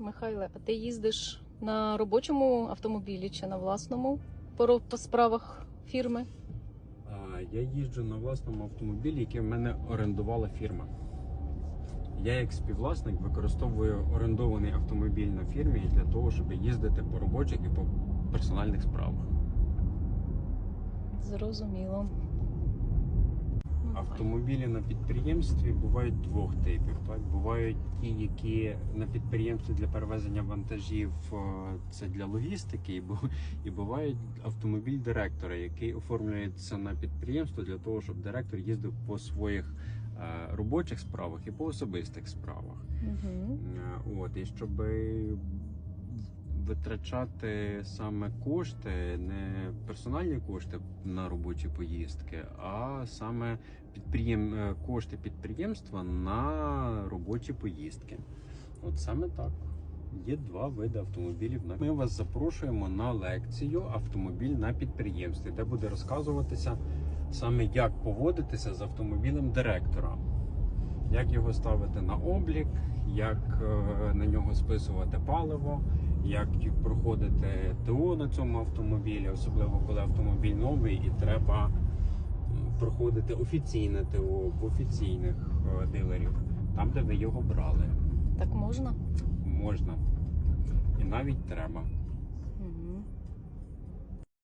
Михайле, а ти їздиш на робочому автомобілі чи на власному по, справах фірми? Я їжджу на власному автомобілі, який в мене орендувала фірма. Я як співвласник використовую орендований автомобіль на фірмі для того, щоб їздити по робочих і по персональних справах. Зрозуміло. Автомобілі на підприємстві бувають двох типів. Так? Бувають ті, які на підприємстві для перевезення вантажів е, це для логістики, і бу- бувають автомобіль директора, який оформлюється на підприємство для того, щоб директор їздив по своїх е, робочих справах і по особистих справах. Угу. От, і щоб витрачати саме кошти, не персональні кошти на робочі поїздки, а саме підприєм... е, кошти підприємства на робочі поїздки. От саме так. Є два види автомобілів. Ми вас запрошуємо на лекцію Автомобіль на підприємстві, де буде розказуватися саме як поводитися з автомобілем директора як його ставити на облік, як е, на нього списувати паливо, як проходити ТО на цьому автомобілі, особливо коли автомобіль новий і треба проходити офіційне ТО в офіційних е, дилерів, там, де ви його брали. Так можна? Можна. І навіть треба.